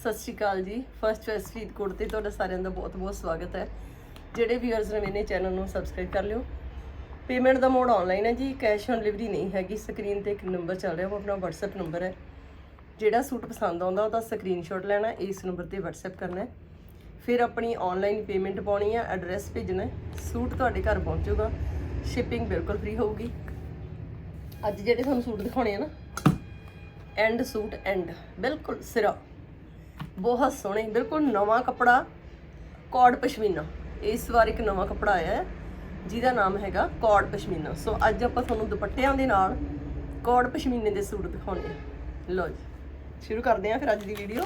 ਸਤਿ ਸ਼੍ਰੀ ਅਕਾਲ ਜੀ। First choice Faridkot ਤੇ ਤੁਹਾਡਾ ਸਾਰਿਆਂ ਦਾ ਬਹੁਤ-ਬਹੁਤ ਸਵਾਗਤ ਹੈ। ਜਿਹੜੇ ਵੀਅਰਸ ਨੇ ਮੇਰੇ ਚੈਨਲ ਨੂੰ ਸਬਸਕ੍ਰਾਈਬ ਕਰ ਲਿਓ। ਪੇਮੈਂਟ ਦਾ ਮੋਡ ਆਨਲਾਈਨ ਹੈ ਜੀ ਕੈਸ਼ ਔਨ ਡਿਲੀਵਰੀ ਨਹੀਂ ਹੈਗੀ। ਸਕਰੀਨ ਤੇ ਇੱਕ ਨੰਬਰ ਚੱਲ ਰਿਹਾ, ਉਹ ਆਪਣਾ WhatsApp ਨੰਬਰ ਹੈ। ਜਿਹੜਾ ਸੂਟ ਪਸੰਦ ਆਉਂਦਾ, ਉਹਦਾ ਸਕਰੀਨਸ਼ਾਟ ਲੈਣਾ ਇਸ ਨੰਬਰ ਤੇ WhatsApp ਕਰਨਾ ਹੈ। ਫਿਰ ਆਪਣੀ ਆਨਲਾਈਨ ਪੇਮੈਂਟ ਪਾਉਣੀ ਹੈ ਐਡਰੈਸ ਭੇਜਣਾ ਸੂਟ ਤੁਹਾਡੇ ਘਰ ਪਹੁੰਚੂਗਾ ਸ਼ਿਪਿੰਗ ਬਿਲਕੁਲ ਫ੍ਰੀ ਹੋਊਗੀ। ਅੱਜ ਜਿਹੜੇ ਤੁਹਾਨੂੰ ਸੂਟ ਦਿਖਾਉਣੇ ਆ ਨਾ ਐਂਡ ਸੂਟ ਐਂਡ ਬਿਲਕੁਲ ਸਿਰਾ। ਬਹੁਤ ਸੋਹਣੇ, ਬਿਲਕੁਲ ਨਵਾਂ ਕੱਪੜਾ, ਕੌੜ ਪਸ਼ਮੀਨਾ। ਇਸ ਵਾਰ ਇੱਕ ਨਵਾਂ ਕੱਪੜਾ ਆਇਆ ਹੈ, ਜਿਹਦਾ ਨਾਮ ਹੈਗਾ ਕੌੜ ਪਸ਼ਮੀਨਾ। ਸੋ ਅੱਜ ਆਪਾਂ ਤੁਹਾਨੂੰ ਦੁਪੱਟਿਆਂ ਦੇ ਨਾਲ ਕੌੜ ਪਸ਼ਮੀਨੇ ਦੇ ਸੂਟ ਦਿਖਾਉਣੇ ਆ। ਲਓ ਜੀ, ਸ਼ੁਰੂ ਕਰਦੇ ਹਾਂ ਫਿਰ ਅੱਜ ਦੀ ਵੀਡੀਓ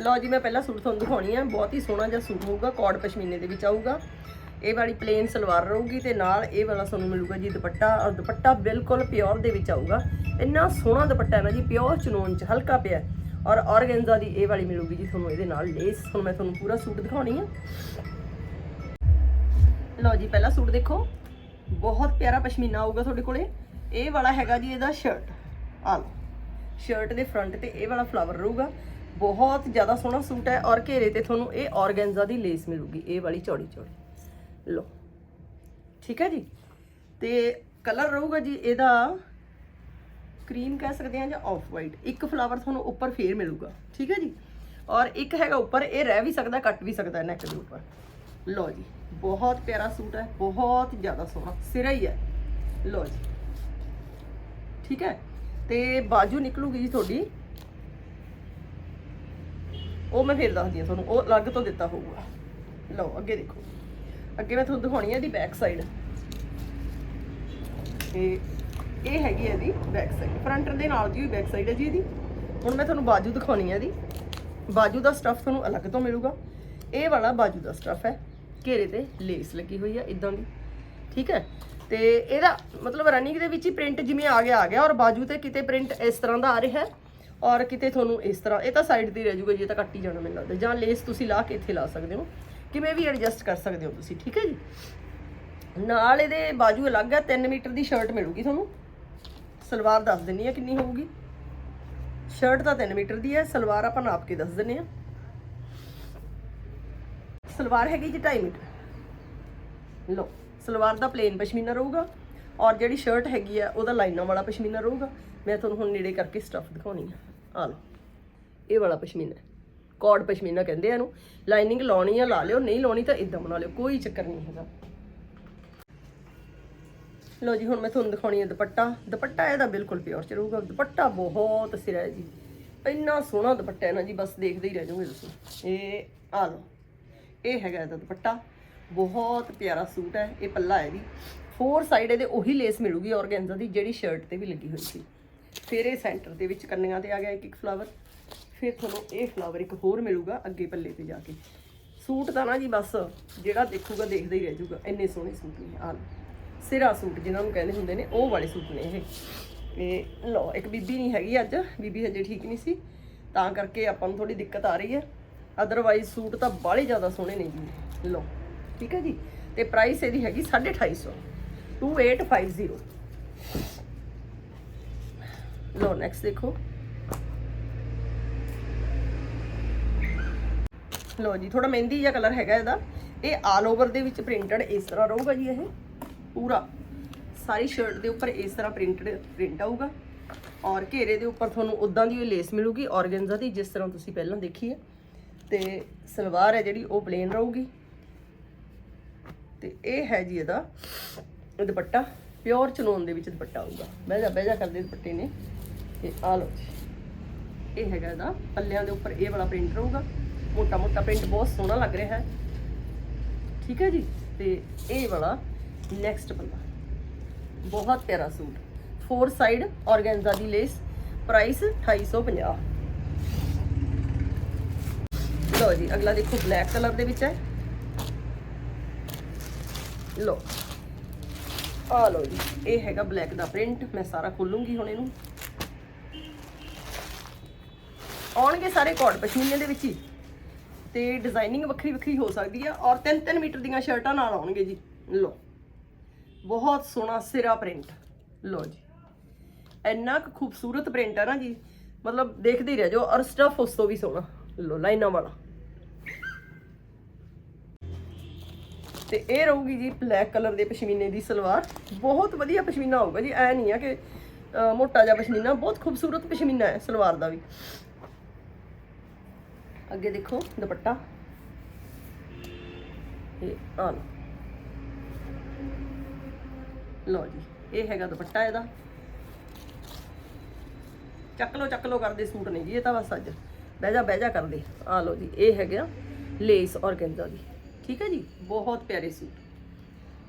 ਲਓ ਜੀ, ਮੈਂ ਪਹਿਲਾ ਸੂਟ ਤੁਹਾਨੂੰ ਦਿਖਾਉਣੀ ਆ। ਬਹੁਤ ਹੀ ਸੋਹਣਾ ਜਿਹਾ ਸੂਟ ਹੋਊਗਾ, ਕੌੜ ਪਸ਼ਮੀਨੇ ਦੇ ਵਿੱਚ ਆਊਗਾ। ਇਹ ਵਾਲੀ ਪਲੇਨ ਸਲਵਾਰ ਰਹੂਗੀ ਤੇ ਨਾਲ ਇਹ ਵਾਲਾ ਤੁਹਾਨੂੰ ਮਿਲੂਗਾ ਜੀ ਦੁਪੱਟਾ। ਔਰ ਦੁਪੱਟਾ ਬਿਲਕੁਲ ਪਿਓਰ ਦੇ ਵਿੱਚ ਆਊਗਾ। ਇੰਨਾ ਸੋਹਣਾ ਦੁਪੱਟਾ ਹੈ ਨਾ ਜੀ ਪਿਓਰ ਚਨੋਨ ਚ ਹਲਕਾ ਪਿਆ ਔਰ ਔਰਗੈਂਜ਼ਾ ਦੀ ਇਹ ਵਾਲੀ ਮਿਲੂਗੀ ਜੀ ਤੁਹਾਨੂੰ ਇਹਦੇ ਨਾਲ ਲੇਸ ਹੁਣ ਮੈਂ ਤੁਹਾਨੂੰ ਪੂਰਾ ਸੂਟ ਦਿਖਾਉਣੀ ਆ। ਲਓ ਜੀ, ਪਹਿਲਾ ਸੂਟ ਦੇਖੋ। ਬਹੁਤ ਪਿਆਰਾ ਪਸ਼ਮੀਨਾ ਆਊਗਾ ਤੁਹਾਡੇ ਕੋਲੇ। ਇਹ ਵਾਲਾ ਹੈਗਾ ਜੀ ਇਹਦਾ ਸ਼ਰਟ ਆ ਲਓ। ਸ਼ਰਟ ਦੇ ਫਰੰਟ ਤੇ ਇਹ ਵਾਲਾ ਫਲਾਵਰ ਰਹੂਗਾ। ਬਹੁਤ ਜ਼ਿਆਦਾ ਸੋਹਣਾ ਸੂਟ ਹੈ ਔਰ ਘੇਰੇ ਤੇ ਤੁਹਾਨੂੰ ਇਹ ਔਰਗੈਂਜ਼ਾ ਦੀ ਲੇਸ ਮਿਲੂਗੀ, ਇਹ ਵਾਲੀ ਚੌੜੀ ਚੌੜੀ। ਲਓ। ਠੀਕ ਹੈ ਜੀ? ਤੇ ਕਲਰ ਰਹੂਗਾ ਜੀ ਇਹਦਾ ਕਰੀਮ ਕਹਿ ਸਕਦੇ ਹਾਂ ਜਾਂ ਆਫ ਵਾਈਟ ਇੱਕ ਫਲਾਵਰ ਤੁਹਾਨੂੰ ਉੱਪਰ ਫੇਰ ਮਿਲੂਗਾ, ਠੀਕ ਹੈ ਜੀ? ਔਰ ਇੱਕ ਹੈਗਾ ਉੱਪਰ, ਇਹ ਰਹਿ ਵੀ ਸਕਦਾ, ਕੱਟ ਵੀ ਸਕਦਾ ਨੈਕ ਦੇ ਉੱਪਰ। ਲਓ ਜੀ, ਬਹੁਤ ਪਿਆਰਾ ਸੂਟ ਹੈ, ਬਹੁਤ ਜ਼ਿਆਦਾ ਸੋਹਣਾ, ਸਿਰਾ ਹੀ ਹੈ। ਲਓ ਜੀ, ਠੀਕ ਹੈ? ਤੇ ਬਾਜੂ ਨਿਕਲੂਗੀ ਜੀ ਤੁਹਾਡੀ। ਉਹ ਮੈਂ ਫੇਰ ਦੱਸਦੀ ਹਾਂ ਤੁਹਾਨੂੰ, ਉਹ ਅਲੱਗ ਤੋਂ ਦਿੱਤਾ ਹੋਊਗਾ। ਲਓ, ਅੱਗੇ ਦੇਖੋ। ਅੱਗੇ ਮੈਂ ਤੁਹਾਨੂੰ ਦਿਖਾਉਣੀ ਹੈ ਇਹਦੀ ਬੈਕ ਸਾਈਡ ਤੇ ਇਹ ਹੈਗੀ ਇਹਦੀ ਬੈਕ ਸਾਈਡ ਫਰੰਟ ਦੇ ਨਾਲ ਦੀ ਵੀ ਬੈਕ ਸਾਈਡ ਹੈ ਜੀ ਇਹਦੀ। ਹੁਣ ਮੈਂ ਤੁਹਾਨੂੰ ਬਾਜੂ ਦਿਖਾਉਣੀ ਹੈ ਇਹਦੀ। ਬਾਜੂ ਦਾ ਸਟਫ ਤੁਹਾਨੂੰ ਅਲੱਗ ਤੋਂ ਮਿਲੂਗਾ। ਇਹ ਵਾਲਾ ਬਾਜੂ ਦਾ ਸਟਫ ਹੈ। ਘੇਰੇ ਤੇ ਲੇਸ ਲੱਗੀ ਹੋਈ ਹੈ ਇਦਾਂ ਦੀ। ਠੀਕ ਹੈ? ਤੇ ਇਹਦਾ ਮਤਲਬ ਰਨਿੰਗ ਦੇ ਵਿੱਚ ਹੀ ਪ੍ਰਿੰਟ ਜਿਵੇਂ ਆ ਗਿਆ ਆ ਗਿਆ। ਔਰ ਬਾਜੂ ਤੇ ਕਿਤੇ ਪ੍ਰਿੰਟ ਇਸ ਤਰ੍ਹਾਂ ਦਾ ਆ ਰਿਹਾ ਹੈ। ਔਰ ਕਿਤੇ ਤੁਹਾਨੂੰ ਇਸ ਤਰ੍ਹਾਂ, ਇਹ ਤਾਂ ਸਾਈਡ ਤੇ ਹੀ ਰਹਿ ਜਾਊਗਾ ਜੇ ਤਾਂ ਕੱਟੀ ਜਾਣਾ ਮੈਨੂੰ ਲੱਗਦਾ। ਜਾਂ ਲੇਸ ਤੁਸੀਂ ਲਾ ਕੇ ਇੱਥੇ ਲਾ ਸਕਦੇ ਹੋ। ਕਿਵੇਂ ਵੀ ਐਡਜਸਟ ਕਰ ਸਕਦੇ ਹੋ ਤੁਸੀਂ। ਠੀਕ ਹੈ ਜੀ? ਨਾਲ ਇਹਦੇ ਬਾਜੂ ਅਲੱਗ ਹੈ 3 ਮੀਟਰ ਦੀ ਸ਼ਰਟ ਮਿਲੂਗੀ ਤੁਹਾਨੂੰ। ਸਲਵਾਰ ਦੱਸ ਦਿੰਨੀ ਆ ਕਿੰਨੀ ਹੋਊਗੀ। ਸ਼ਰਟ ਤਾਂ 3 ਮੀਟਰ ਦੀ ਹੈ, ਸਲਵਾਰ ਆਪਾਂ ਨਾਪ ਕੇ ਦੱਸ ਦਿੰਨੇ ਆ। ਸਲਵਾਰ ਹੈਗੀ ਜੀ 2.5 ਮੀਟਰ। ਲਓ, ਸਲਵਾਰ ਦਾ ਪਲੇਨ ਪਸ਼ਮੀਨਾ ਰਹੂਗਾ ਔਰ ਜਿਹੜੀ ਸ਼ਰਟ ਹੈਗੀ ਆ, ਉਹਦਾ ਲਾਈਨਾਂ ਵਾਲਾ ਪਸ਼ਮੀਨਾ ਰਹੂਗਾ। ਮੈਂ ਤੁਹਾਨੂੰ ਹੁਣ ਨੇੜੇ ਕਰਕੇ ਸਟਫ ਦਿਖਾਉਣੀ ਆ। ਆ ਲਓ, ਇਹ ਵਾਲਾ ਪਸ਼ਮੀਨਾ। ਕੋਡ ਪਸ਼ਮੀਨਾ ਕਹਿੰਦੇ ਆ ਇਹਨੂੰ। ਲਾਈਨਿੰਗ ਲਾਉਣੀ ਆ, ਲਾ ਲਿਓ, ਨਹੀਂ ਲਾਉਣੀ ਤਾਂ ਇਦਾਂ ਬਣਾ ਲਿਓ, ਕੋਈ ਚੱਕਰ ਨਹੀਂ ਹੈਗਾ। ਲੋ ਜੀ, ਹੁਣ ਮੈਂ ਤੁਹਾਨੂੰ ਦਿਖਾਉਣੀ ਹੈ ਦੁਪੱਟਾ। ਦੁਪੱਟਾ ਇਹਦਾ ਬਿਲਕੁਲ ਪਿਓਰ ਚ ਰਹੂਗਾ। ਦੁਪੱਟਾ ਬਹੁਤ ਸਿਰਾ ਹੈ ਜੀ। ਇੰਨਾ ਸੋਹਣਾ ਦੁਪੱਟਾ ਹੈ ਨਾ ਜੀ, ਬਸ ਦੇਖਦੇ ਹੀ ਰਹਿ ਜਾਓਗੇ ਤੁਸੀਂ। ਇਹ, ਆ ਲਓ। ਇਹ ਹੈਗਾ ਇਹਦਾ ਦੁਪੱਟਾ। ਬਹੁਤ ਪਿਆਰਾ ਸੂਟ ਹੈ, ਇਹ ਪੱਲਾ ਹੈ ਜੀ। ਫੋਰ ਸਾਈਡ ਇਹਦੇ ਉਹੀ ਲੇਸ ਮਿਲੂਗੀ ਔਰਗੈਂਜ਼ਾ ਦੀ, ਜਿਹੜੀ ਸ਼ਰਟ ਤੇ ਵੀ ਲੱਗੀ ਹੋਈ ਸੀ। ਫਿਰ ਇਹ ਸੈਂਟਰ ਦੇ ਵਿੱਚ ਕੰਨੀਆਂ ਤੇ ਆ ਗਿਆ ਇੱਕ ਇੱਕ ਫਲਾਵਰ ਫਿਰ ਤੁਹਾਨੂੰ ਇਹ ਫਲਾਵਰ ਇੱਕ ਹੋਰ ਮਿਲੂਗਾ ਅੱਗੇ ਪੱਲੇ ਤੇ ਜਾ ਕੇ। ਸੂਟ ਤਾਂ ਨਾ ਜੀ ਬਸ ਜਿਹੜਾ ਦੇਖੂਗਾ, ਦੇਖਦਾ ਹੀ ਰਹਿ ਜਾਊਗਾ। ਇੰਨੇ ਸੋਹਣੇ ਸੂਟ ਨੇ, ਆ ਲਓ। ਸਿਰਾ ਸੂਟ ਜਿਨ੍ਹਾਂ ਨੂੰ ਕਹਿੰਦੇ ਹੁੰਦੇ ਨੇ, ਉਹ ਵਾਲੇ ਸੂਟ ਨੇ ਇਹ। ਇਹ ਲਓ, ਇੱਕ ਬੀਬੀ ਨਹੀਂ ਹੈਗੀ ਅੱਜ। ਬੀਬੀ ਹਜੇ ਠੀਕ ਨਹੀਂ ਸੀ। ਤਾਂ ਕਰਕੇ ਆਪਾਂ ਨੂੰ ਥੋੜੀ ਦਿੱਕਤ ਆ ਰਹੀ ਹੈ। ਅਦਰਵਾਈਜ਼ ਸੂਟ ਤਾਂ ਬਾਹਲੇ ਜ਼ਿਆਦਾ ਸੋਹਣੇ ਨੇ ਜੀ। ਲਓ, ਠੀਕ ਹੈ ਜੀ? ਤੇ ਪ੍ਰਾਈਸ ਇਹਦੀ ਹੈਗੀ 250 2850 ਲਓ ਨੈਕਸਟ ਦੇਖੋ। ਲਓ ਜੀ ਥੋੜਾ ਮਹਿੰਦੀ ਜਿਹਾ ਕਲਰ ਹੈਗਾ ਇਹਦਾ। ਇਹ ਆਲ ਓਵਰ ਦੇ ਵਿੱਚ ਪ੍ਰਿੰਟਡ ਇਸ ਤਰ੍ਹਾਂ ਰਹੂਗਾ ਜੀ ਇਹ। ਪੂਰਾ। ਸਾਰੀ ਸ਼ਰਟ ਦੇ ਉੱਪਰ ਇਸ ਤਰ੍ਹਾਂ ਪ੍ਰਿੰਟਡ ਪ੍ਰਿੰਟ ਆਊਗਾ। ਔਰ ਘੇਰੇ ਦੇ ਉੱਪਰ ਤੁਹਾਨੂੰ ਉਦਾਂ ਦੀ ਲੇਸ ਮਿਲੂਗੀ ਔਰਗੈਂਜ਼ਾ ਦੀ, ਜਿਸ ਤਰ੍ਹਾਂ ਤੁਸੀਂ ਪਹਿਲਾਂ ਦੇਖੀ ਹੈ। ਤੇ ਸਲਵਾਰ ਹੈ ਜਿਹੜੀ, ਉਹ ਪਲੇਨ ਰਹੂਗੀ। ਤੇ ਇਹ ਹੈ ਜੀ ਇਹਦਾ ਦੁਪੱਟਾ। ਪਿਓਰ ਚਨੋਨ ਦੇ ਵਿੱਚ ਦੁਪੱਟਾ ਆਊਗਾ। ਬਹਿ ਜਾ ਬਹਿ ਜਾ ਕਰਦੇ ਦੁਪੱਟੇ ਨੇ। ਤੇ ਆ ਲਓ ਜੀ। ਇਹ ਹੈਗਾ ਇਹਦਾ। ਪੱਲਿਆਂ ਦੇ ਉੱਪਰ ਇਹ ਵਾਲਾ ਪ੍ਰਿੰਟ ਰਹੂਗਾ। ਮੋਟਾ ਮੋਟਾ ਪ੍ਰਿੰਟ ਬਹੁਤ ਸੋਹਣਾ ਲੱਗ ਰਿਹਾ ਹੈ। ਠੀਕ ਹੈ ਜੀ? ਤੇ ਇਹ ਵਾਲਾ ਨੈਕਸਟ ਬੰਦਾ। ਬਹੁਤ ਪਿਆਰਾ ਸੂਟ। ਫੋਰ ਸਾਈਡ ਔਰਗੈਂਜ਼ਾ ਦੀ ਲੇਸ ਪ੍ਰਾਈਸ 2850 ਲਓ ਜੀ, ਅਗਲਾ ਦੇਖੋ ਬਲੈਕ ਕਲਰ ਦੇ ਵਿੱਚ ਹੈ। ਲਓ। ਆ ਲਓ ਜੀ, ਇਹ ਹੈਗਾ ਬਲੈਕ ਦਾ ਪ੍ਰਿੰਟ ਮੈਂ ਸਾਰਾ ਖੋਲੂੰਗੀ ਹੁਣ ਇਹਨੂੰ। ਆਉਣਗੇ ਸਾਰੇ ਕੋਟ ਪਸ਼ਮੀਨੇ ਦੇ ਵਿੱਚ ਹੀ। ਤੇ ਡਿਜ਼ਾਈਨਿੰਗ ਵੱਖਰੀ ਵੱਖਰੀ ਹੋ ਸਕਦੀ ਆ। ਔਰ 3-3 ਮੀਟਰ ਦੀਆਂ ਸ਼ਰਟਾਂ ਨਾਲ ਆਉਣਗੇ ਜੀ। ਲਓ। ਬਹੁਤ ਸੋਹਣਾ ਸਿਰਾ ਪ੍ਰਿੰਟ ਲਓ ਜੀ। ਇੰਨਾ ਕੁ ਖੂਬਸੂਰਤ ਪ੍ਰਿੰਟ ਹੈ ਨਾ ਜੀ। ਮਤਲਬ ਦੇਖਦੇ ਹੀ ਰਹਿ ਜਾਓ। ਔਰ ਸਟਫ ਉਸ ਤੋਂ ਵੀ ਸੋਹਣਾ। ਲੋ ਲਾਈਨਾਂ ਵਾਲਾ। ਤੇ ਇਹ ਰਹੂਗੀ ਜੀ ਬਲੈਕ ਕਲਰ ਦੇ ਪਸ਼ਮੀਨੇ ਦੀ ਸਲਵਾਰ। ਬਹੁਤ ਵਧੀਆ ਪਸ਼ਮੀਨਾ ਹੋਊਗਾ ਜੀ। ਐ ਨਹੀਂ ਆ ਕਿ ਮੋਟਾ ਜਿਹਾ ਪਸ਼ਮੀਨਾ। ਬਹੁਤ ਖੂਬਸੂਰਤ ਪਸ਼ਮੀਨਾ ਹੈ ਸਲਵਾਰ ਦਾ ਵੀ। ਅੱਗੇ ਦੇਖੋ ਦੁਪੱਟਾ। ਇਹ ਆ ਲਓ ਜੀ, ਇਹ ਹੈਗਾ ਦੁਪੱਟਾ ਇਹਦਾ। ਚੱਕ ਲੋ ਚੱਕ ਲੋ ਕਰਦੇ ਸੂਟ ਨੇ ਜੀ, ਇਹ ਤਾਂ ਬਸ ਅੱਜ। ਬਹਿ ਜਾ ਬਹਿ ਜਾ ਕਰਦੇ। ਆ ਲਓ ਜੀ, ਇਹ ਹੈਗਾ ਲੇਸ ਔਰਗੈਂਜ਼ਾ ਦੀ ਠੀਕ ਹੈ ਜੀ? ਬਹੁਤ ਪਿਆਰੇ ਸੂਟ।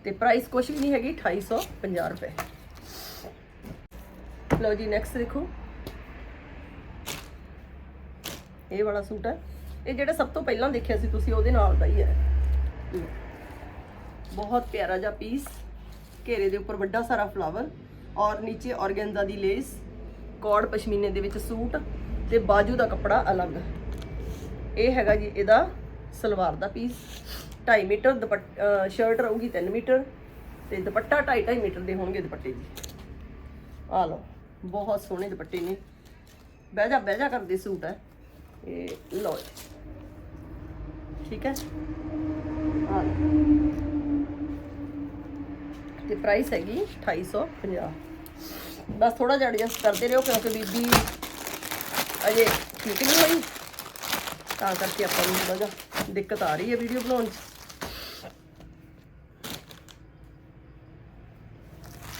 ਤੇ ਪ੍ਰਾਈਸ ਕੁਛ ਵੀ ਨਹੀਂ ਹੈਗੀ 2850 ਰੁਪਏ। ਲਓ ਜੀ ਨੈਕਸਟ ਦੇਖੋ। ਇਹ ਵਾਲਾ ਸੂਟ ਹੈ। ਇਹ ਜਿਹੜਾ ਸਭ ਤੋਂ ਪਹਿਲਾਂ ਦੇਖਿਆ ਸੀ ਤੁਸੀਂ, ਉਹਦੇ ਨਾਲ ਦਾ ਹੀ ਹੈ। ਬਹੁਤ ਪਿਆਰਾ ਜਿਹਾ ਪੀਸ ਘੇਰੇ ਦੇ ਉੱਪਰ ਵੱਡਾ ਸਾਰਾ ਫਲਾਵਰ ਔਰ ਨੀਚੇ ਔਰਗੈਂਜ਼ਾ ਦੀ ਲੇਸ ਕੌੜ ਪਸ਼ਮੀਨੇ ਦੇ ਵਿੱਚ ਸੂਟ ਤੇ ਬਾਜੂ ਦਾ ਕੱਪੜਾ ਅਲੱਗ। ਇਹ ਹੈਗਾ ਜੀ ਇਹਦਾ ਸਲਵਾਰ ਦਾ ਪੀਸ 2.5 ਮੀਟਰ ਦੁਪੱਟਾ ਸ਼ਰਟ ਰਹੂਗੀ 3 ਮੀਟਰ ਤੇ ਦੁਪੱਟਾ 2.5 2.5 ਮੀਟਰ ਦੇ ਹੋਣਗੇ ਦੁਪੱਟੇ ਜੀ। ਆ ਲਓ, ਬਹੁਤ ਸੋਹਣੇ ਦੁਪੱਟੇ ਨੇ। ਬਹਿ ਜਾ ਬਹਿ ਜਾ ਕਰਦੇ ਸੂਟ ਹੈ। ਇਹ ਲਓ ਜੀ। ਠੀਕ ਹੈ? ਆ ਲਓ। ਤੇ ਪ੍ਰਾਈਸ ਹੈਗੀ 2850 ਬਸ ਥੋੜਾ ਜਿਹਾ ਐਡਜਸਟ ਕਰਦੇ ਰਹੋ ਕਿਉਂਕਿ ਬੀਬੀ ਅਜੇ ਠੀਕ ਨਹੀਂ ਹੋਈ। ਤਾਂ ਕਰਕੇ ਆਪਾਂ ਨੂੰ ਥੋੜਾ ਜਿਹਾ ਦਿੱਕਤ ਆ ਰਹੀ ਹੈ ਵੀਡੀਓ ਬਣਾਉਣ 'ਚ।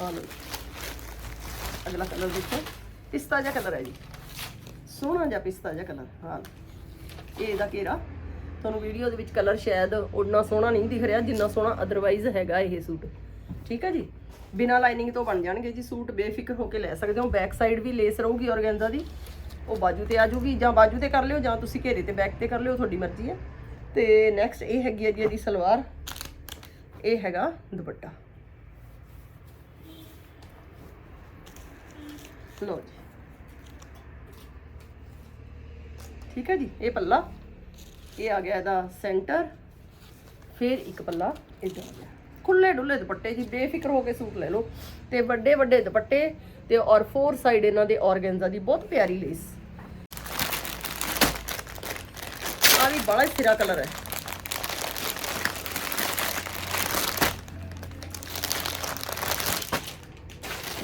ਆ ਅਗਲਾ ਕਲਰ ਦੇਖੋ। ਪਿਸਤਾ ਜਿਹਾ ਕਲਰ ਹੈ ਜੀ। ਸੋਹਣਾ ਜਿਹਾ ਪਿਸਤਾ ਜਿਹਾ ਕਲਰ ਹਾਂ। ਇਹ ਇਹਦਾ ਘੇਰਾ। ਤੁਹਾਨੂੰ ਵੀਡੀਓ ਦੇ ਵਿੱਚ ਕਲਰ ਸ਼ਾਇਦ ਉਨਾ ਸੋਹਣਾ ਨਹੀਂ ਦਿਖ ਰਿਹਾ ਜਿੰਨਾ ਸੋਹਣਾ ਅਦਰਵਾਈਜ਼ ਹੈਗਾ ਇਹ ਸੂਟ। ਠੀਕ ਹੈ ਜੀ? ਬਿਨਾ ਲਾਈਨਿੰਗ ਤੋਂ ਬਣ ਜਾਣਗੇ ਜੀ ਸੂਟ, ਬੇਫਿਕਰ ਹੋ ਕੇ ਲੈ ਸਕਦੇ ਹੋ। ਬੈਕ ਸਾਈਡ ਵੀ ਲੇਸ ਰਹੂਗੀ ਔਰਗੈਂਜ਼ਾ ਦੀ। ਉਹ ਬਾਜੂ ਤੇ ਆ ਜੂਗੀ ਜਾਂ ਬਾਜੂ ਤੇ ਕਰ ਲਿਓ ਜਾਂ ਤੁਸੀਂ ਘੇਰੇ ਤੇ ਬੈਕ ਤੇ ਕਰ ਲਿਓ, ਤੁਹਾਡੀ ਮਰਜ਼ੀ ਹੈ। ਤੇ ਨੈਕਸਟ ਇਹ ਹੈਗੀ ਹੈ ਜੀ ਇਹਦੀ ਸਲਵਾਰ। ਇਹ ਹੈਗਾ ਦੁਪੱਟਾ। ਲੋ ਜੀ। ਠੀਕ ਹੈ ਜੀ, ਇਹ ਪੱਲਾ। ਇਹ ਆ ਗਿਆ ਇਹਦਾ ਸੈਂਟਰ ਫਿਰ ਇੱਕ ਪੱਲਾ ਇੱਧਰ ਆ ਗਿਆ। ਖੁੱਲੇ ਡੁੱਲੇ ਦੁਪੱਟੇ ਜੀ, ਬੇਫਿਕਰ ਹੋ ਕੇ ਸੂਟ ਲੈ ਲਓ। ਤੇ ਵੱਡੇ ਵੱਡੇ ਦੁਪੱਟੇ ਤੇ ਔਰ ਫੋਰ ਸਾਈਡ ਇਹਨਾਂ ਦੇ ਔਰਗੈਂਜ਼ਾ ਦੀ ਬਹੁਤ ਪਿਆਰੀ ਲੇਸ ਆ ਵੀ ਬੜਾ ਸਿਰਾ ਕਲਰ ਹੈ।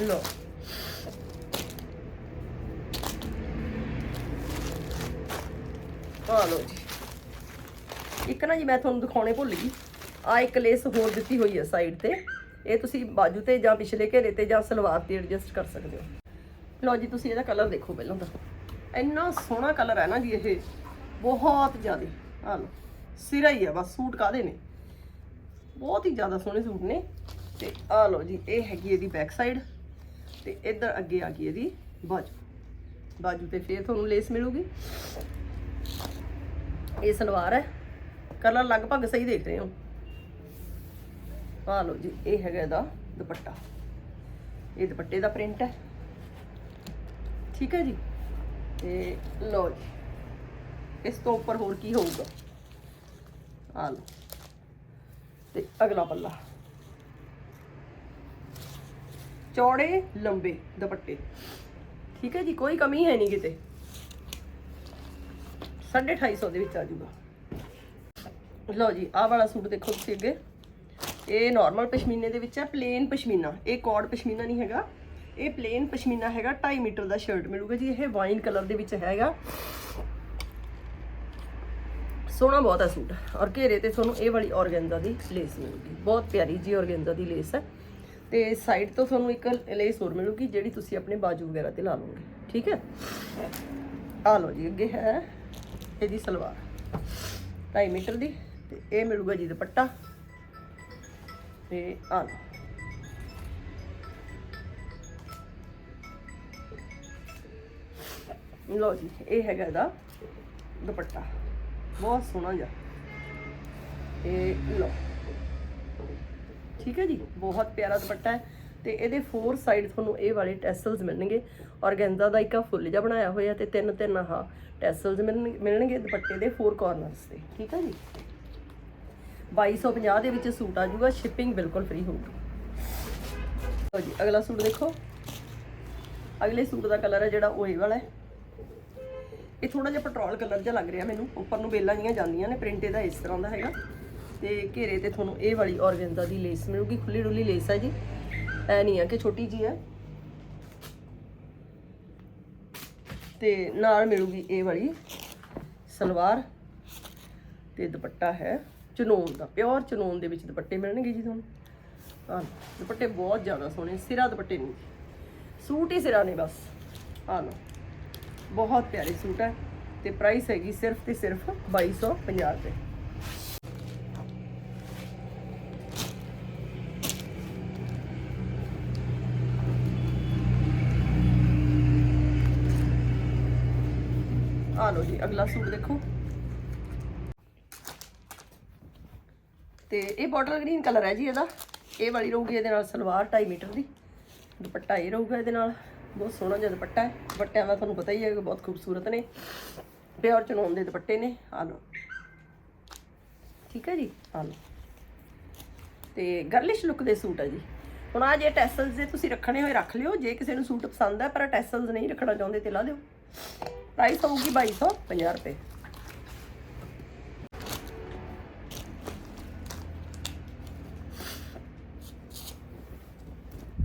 ਲੋ ਆ ਲੋ ਜੀ। ਇੱਕ ਨਾ ਜੀ ਮੈਂ ਤੁਹਾਨੂੰ ਦਿਖਾਉਣੇ ਭੁੱਲ ਗਈ। ਆ ਇੱਕ ਲੇਸ ਹੋਰ ਦਿੱਤੀ ਹੋਈ ਹੈ ਸਾਈਡ ਤੇ। ਇਹ ਤੁਸੀਂ ਬਾਜੂ ਤੇ ਜਾਂ ਪਿਛਲੇ ਘੇਰੇ ਤੇ ਜਾਂ ਸਲਵਾਰ ਤੇ ਐਡਜਸਟ ਕਰ ਸਕਦੇ ਹੋ। ਲਓ ਜੀ, ਤੁਸੀਂ ਇਹਦਾ ਕਲਰ ਦੇਖੋ ਪਹਿਲਾਂ ਤਾਂ। ਇੰਨਾ ਸੋਹਣਾ ਕਲਰ ਹੈ ਨਾ ਜੀ ਇਹ। ਬਹੁਤ ਜ਼ਿਆਦਾ। ਆ ਲਓ, ਸਿਰਾ ਹੀ ਹੈ ਬਸ, ਸੂਟ ਕਾਦੇ ਨੇ? ਬਹੁਤ ਹੀ ਜ਼ਿਆਦਾ ਸੋਹਣੇ ਸੂਟ ਨੇ। ਤੇ ਆ ਲਓ ਜੀ, ਇਹ ਹੈਗੀ ਇਹਦੀ ਬੈਕ ਸਾਈਡ ਤੇ ਇੱਧਰ ਅੱਗੇ ਆ ਗਈ ਇਹਦੀ ਬਾਜੂ। ਬਾਜੂ ਤੇ ਫੇਰ ਤੁਹਾਨੂੰ ਲੇਸ ਮਿਲੂਗੀ। ਇਹ ਸਲਵਾਰ ਹੈ। ਕਲਰ ਲਗਭਗ ਸਹੀ ਦੇਖ ਰਹੇ ਹੋ। ਆ ਲਓ ਜੀ, ਇਹ ਹੈਗਾ ਇਹਦਾ ਦੁਪੱਟਾ। ਇਹ ਦੁਪੱਟੇ ਦਾ ਪ੍ਰਿੰਟ ਹੈ। ਠੀਕ ਹੈ ਜੀ? ਤੇ ਲਓ ਜੀ, ਇਸ ਤੋਂ ਉੱਪਰ ਹੋਰ ਕੀ ਹੋਊਗਾ? ਆ ਲਓ। ਤੇ ਅਗਲਾ ਪੱਲਾ। ਚੌੜੇ, ਲੰਬੇ ਦੁਪੱਟੇ। ਠੀਕ ਹੈ ਜੀ, ਕੋਈ ਕਮੀ ਹੈ ਨਹੀਂ ਕਿਤੇ। 250 ਦੇ ਵਿੱਚ ਆ ਜਾਊਗਾ। ਲਓ ਜੀ, ਆਹ ਵਾਲਾ ਸੂਟ ਦੇਖੋ ਤੁਸੀਂ ਅੱਗੇ। ਇਹ ਨਾਰਮਲ ਪਸ਼ਮੀਨੇ ਦੇ ਵਿੱਚ ਹੈ ਪਲੇਨ ਪਸ਼ਮੀਨਾ। ਇਹ ਕੋਡ ਪਸ਼ਮੀਨਾ ਨਹੀਂ ਹੈਗਾ। ਇਹ ਪਲੇਨ ਪਸ਼ਮੀਨਾ ਹੈਗਾ 2.5 ਮੀਟਰ ਦਾ ਸ਼ਰਟ ਮਿਲੂਗਾ ਜੀ। ਇਹ ਵਾਈਨ ਕਲਰ ਦੇ ਵਿੱਚ ਹੈਗਾ। ਸੋਹਣਾ ਬਹੁਤ ਹੈ ਸੂਟ। ਔਰ ਘੇਰੇ ਤੇ ਤੁਹਾਨੂੰ ਇਹ ਵਾਲੀ ਔਰਗੈਂਜ਼ਾ ਦੀ ਲੇਸ ਮਿਲੂਗੀ। ਬਹੁਤ ਪਿਆਰੀ ਜੀ ਔਰਗੈਂਜ਼ਾ ਦੀ ਲੇਸ ਹੈ। ਤੇ ਸਾਈਡ ਤੋਂ ਤੁਹਾਨੂੰ ਇੱਕ ਲੇਸ ਹੋਰ ਮਿਲੂਗੀ, ਜਿਹੜੀ ਤੁਸੀਂ ਆਪਣੇ ਬਾਜੂ ਵਗੈਰਾ ਤੇ ਲਾ ਲਓਗੇ। ਠੀਕ ਹੈ? ਆ ਲਓ ਜੀ, ਅੱਗੇ ਹੈ ਇਹਦੀ ਸਲਵਾਰ। 2.5 ਮੀਟਰ ਦੀ। ਤੇ ਇਹ ਮਿਲੂਗਾ ਜੀ ਦੁਪੱਟਾ। ਤੇ ਆ ਲਓ। ਜੀ, ਇਹ ਹੈਗਾ ਇਹਦਾ ਦੁਪੱਟਾ। ਬਹੁਤ ਸੋਹਣਾ ਜਿਹਾ। ਇਹ ਲਓ। ਠੀਕ ਹੈ ਜੀ, ਬਹੁਤ ਪਿਆਰਾ ਦੁਪੱਟਾ ਹੈ। ਤੇ ਇਹਦੇ ਫੋਰ ਸਾਈਡ ਤੁਹਾਨੂੰ ਇਹ ਵਾਲੇ ਟੈਸਲਸ ਮਿਲਣਗੇ। ਔਰਗੈਂਜ਼ਾ ਦਾ ਇੱਕ ਫੁੱਲ ਜਿਹਾ ਬਣਾਇਆ ਹੋਇਆ ਤੇ ਤਿੰਨ ਤਿੰਨ ਆਹ ਟੈਸਲਸ ਮਿਲਣਗੇ ਦੁਪੱਟੇ ਦੇ ਫੋਰ ਕਾਰਨਰਸ ਤੇ। ਠੀਕ ਹੈ ਜੀ? 2250 ਦੇ ਵਿੱਚ ਸੂਟ ਆ ਜਾਊਗਾ ਸ਼ਿਪਿੰਗ ਬਿਲਕੁਲ ਫ੍ਰੀ ਹੋਊਗੀ। ਲਓ ਜੀ, ਅਗਲਾ ਸੂਟ ਦੇਖੋ। ਅਗਲੇ ਸੂਟ ਦਾ ਕਲਰ ਹੈ ਜਿਹੜਾ ਉਹ ਇਹ ਵਾਲਾ ਹੈ। ਇਹ ਥੋੜਾ ਜਿਹਾ ਪੈਟਰੋਲ ਕਲਰ ਜਿਹਾ ਲੱਗ ਰਿਹਾ ਮੈਨੂੰ। ਉੱਪਰ ਨੂੰ ਬੇਲਾਂ ਜੀਆਂ ਜਾਂਦੀਆਂ ਨੇ ਪ੍ਰਿੰਟ ਇਹਦਾ ਇਸ ਤਰ੍ਹਾਂ ਦਾ ਹੈਗਾ। ਤੇ ਘੇਰੇ ਤੇ ਤੁਹਾਨੂੰ ਇਹ ਵਾਲੀ ਔਰਗੈਂਜ਼ਾ ਦੀ ਲੇਸ ਮਿਲੂਗੀ ਖੁੱਲੀ ਡੁੱਲੀ ਲੇਸ ਹੈ ਜੀ। ਐ ਨਹੀਂ ਆ ਕਿ ਛੋਟੀ ਜੀ ਹੈ ਤੇ ਨਾਲ ਮਿਲੂਗੀ ਇਹ ਵਾਲੀ ਸਲਵਾਰ। ਤੇ ਦੁਪੱਟਾ ਹੈ। ਚਨੋਨ ਦਾ, ਪਿਓਰ ਚਨੋਨ ਦੇ ਵਿੱਚ ਦੁਪੱਟੇ ਮਿਲਣਗੇ ਜੀ ਤੁਹਾਨੂੰ। ਹਾਂ, ਦੁਪੱਟੇ ਬਹੁਤ ਜ਼ਿਆਦਾ ਸੋਹਣੇ, ਸਿਰਾ ਦੁਪੱਟੇ ਨਹੀਂ। ਸੂਟ ਹੀ ਸਿਰਾ ਨੇ ਬਸ। ਆ ਲਓ ਬਹੁਤ ਪਿਆਰੇ ਸੂਟ ਹੈ ਤੇ ਪ੍ਰਾਈਸ ਹੈਗੀ ਸਿਰਫ ਤੇ ਸਿਰਫ 2250 ਰੁਪਏ। ਆ ਲਓ ਜੀ, ਅਗਲਾ ਸੂਟ ਦੇਖੋ। ਤੇ ਇਹ ਬੋਟਲ ਗ੍ਰੀਨ ਕਲਰ ਹੈ ਜੀ ਇਹਦਾ। ਇਹ ਵਾਲੀ ਰਹੂਗੀ ਇਹਦੇ ਨਾਲ ਸਲਵਾਰ 2.5 ਮੀਟਰ ਦੀ। ਦੁਪੱਟਾ ਇਹ ਰਹੂਗਾ ਇਹਦੇ ਨਾਲ। ਬਹੁਤ ਸੋਹਣਾ ਜਿਹਾ ਦੁਪੱਟਾ ਹੈ। ਦੁਪੱਟਿਆਂ ਦਾ ਤੁਹਾਨੂੰ ਪਤਾ ਹੀ ਹੈ ਕਿ ਬਹੁਤ ਖੂਬਸੂਰਤ ਨੇ। ਪਿਓਰ ਚਨੋਨ ਦੇ ਦੁਪੱਟੇ ਨੇ। ਆ ਲਓ। ਠੀਕ ਹੈ ਜੀ? ਆ ਲਓ। ਤੇ ਗਰਲਿਸ਼ ਲੁੱਕ ਦੇ ਸੂਟ ਹੈ ਜੀ। ਹੁਣ ਆ ਜੇ ਟੈਸਲਸ ਜੇ ਤੁਸੀਂ ਰੱਖਣੇ ਹੋਏ ਰੱਖ ਲਿਓ। ਜੇ ਕਿਸੇ ਨੂੰ ਸੂਟ ਪਸੰਦ ਹੈ, ਪਰ ਟੈਸਲਸ ਨਹੀਂ ਰੱਖਣਾ ਚਾਹੁੰਦੇ ਤੇ ਲਾ ਦਿਓ। ਪ੍ਰਾਈਸ ਹੋਊਗੀ 2250 ਰੁਪਏ।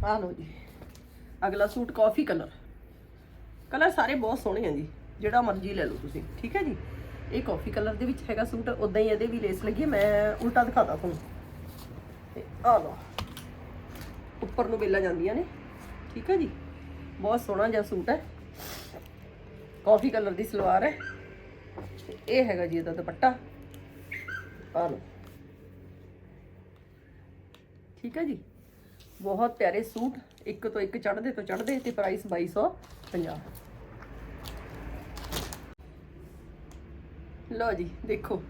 ਆ ਲਓ ਜੀ। ਅਗਲਾ ਸੂਟ ਕਾਫੀ ਕਲਰ ਕਲਰ ਸਾਰੇ ਬਹੁਤ ਸੋਹਣੇ ਆ ਜੀ। ਜਿਹੜਾ ਮਰਜ਼ੀ ਲੈ ਲਓ ਤੁਸੀਂ, ਠੀਕ ਹੈ ਜੀ? ਇਹ ਕਾਫੀ ਕਲਰ ਦੇ ਵਿੱਚ ਹੈਗਾ ਸੂਟ ਉਦਾਂ ਹੀ ਇਹਦੇ ਵੀ ਲੇਸ ਲੱਗੀ, ਮੈਂ ਉਲਟਾ ਦਿਖਾਤਾ ਤੁਹਾਨੂੰ। ਤੇ ਆ ਲਓ। ਉੱਪਰ ਨੂੰ ਬੇਲਾਂ ਜਾਂਦੀਆਂ ਨੇ, ਠੀਕ ਹੈ ਜੀ? ਬਹੁਤ ਸੋਹਣਾ ਜਿਹਾ ਸੂਟ ਹੈ। ਕਾਫੀ ਕਲਰ ਦੀ ਸਲਵਾਰ ਹੈ। ਇਹ ਹੈਗਾ ਜੀ ਇਹਦਾ ਦੁਪੱਟਾ। ਆ ਲਓ। ਠੀਕ ਹੈ ਜੀ? ਬਹੁਤ ਪਿਆਰੇ ਸੂਟ, ਇੱਕ ਤੋਂ ਇੱਕ ਚੜਦੇ ਤੋਂ ਚੜਦੇ ਤੇ ਪ੍ਰਾਈਸ 2250 ਲਓ ਜੀ, ਦੇਖੋ।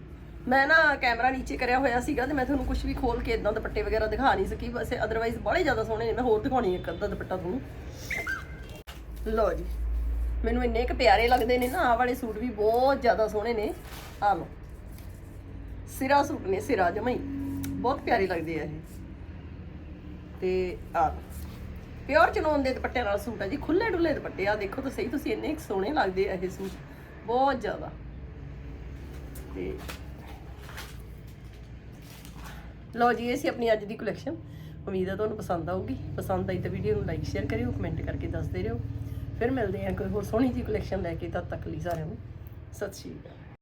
ਮੈਂ ਨਾ ਕੈਮਰਾ ਨੀਚੇ ਕਰਿਆ ਹੋਇਆ ਸੀਗਾ ਤੇ ਮੈਂ ਤੁਹਾਨੂੰ ਕੁਝ ਵੀ ਖੋਲ ਕੇ ਇਦਾਂ ਦੁਪੱਟੇ ਵਗੈਰਾ ਦਿਖਾ ਨਹੀਂ ਸਕੀ, ਵੈਸੇ ਅਦਰਵਾਈਜ਼ ਬੜੇ ਜ਼ਿਆਦਾ ਸੋਹਣੇ ਨੇ, ਮੈਂ ਹੋਰ ਦਿਖਾਉਣੀ ਇੱਕ ਅੱਧਾ ਦੁਪੱਟਾ ਤੁਹਾਨੂੰ। ਲਓ ਜੀ, ਮੈਨੂੰ ਇੰਨੇ ਕੁ ਪਿਆਰੇ ਲੱਗਦੇ ਨੇ ਨਾ, ਆਹ ਵਾਲੇ ਸੂਟ ਵੀ ਬਹੁਤ ਜ਼ਿਆਦਾ ਸੋਹਣੇ ਨੇ। ਆ ਲਓ। ਸਿਰਾ ਸੂਟ ਨੇ, ਸਿਰਾ ਜਮਾਈ ਬਹੁਤ ਪਿਆਰੇ ਲੱਗਦੇ ਆ ਇਹ। ਤੇ ਆ। ਪਿਓਰ ਚਨੋਨ ਦੇ ਦੁਪੱਟੇ ਨਾਲ ਸੂਟ ਆ ਜੀ ਖੁੱਲੇ ਡੁੱਲੇ ਦੁਪੱਟੇ ਆ, ਦੇਖੋ ਤਾਂ ਸਹੀ ਤੁਸੀਂ ਇੰਨੇ ਕੁ ਸੋਹਣੇ ਲੱਗਦੇ ਆ ਇਹ ਸੂਟ, ਬਹੁਤ ਜ਼ਿਆਦਾ। ਤੇ ਲਓ ਜੀ, ਇਹ ਸੀ ਆਪਣੀ ਅੱਜ ਦੀ ਕਲੈਕਸ਼ਨ ਉਮੀਦ ਹੈ ਤੁਹਾਨੂੰ ਪਸੰਦ ਆਊਗੀ। ਪਸੰਦ ਆਈ ਤਾਂ ਵੀਡੀਓ ਨੂੰ ਲਾਈਕ ਸ਼ੇਅਰ ਕਰਿਓ ਕਮੈਂਟ ਕਰਕੇ ਦੱਸਦੇ ਰਹੋ। ਫਿਰ ਮਿਲਦੇ ਹਾਂ ਕੋਈ ਹੋਰ ਸੋਹਣੀ ਜੀ ਕਲੈਕਸ਼ਨ ਲੈ ਕੇ ਤਦ ਤੱਕ ਲਈ ਸਾਰਿਆਂ ਨੂੰ। ਸਤਿ ਸ਼੍ਰੀ ਅਕਾਲ।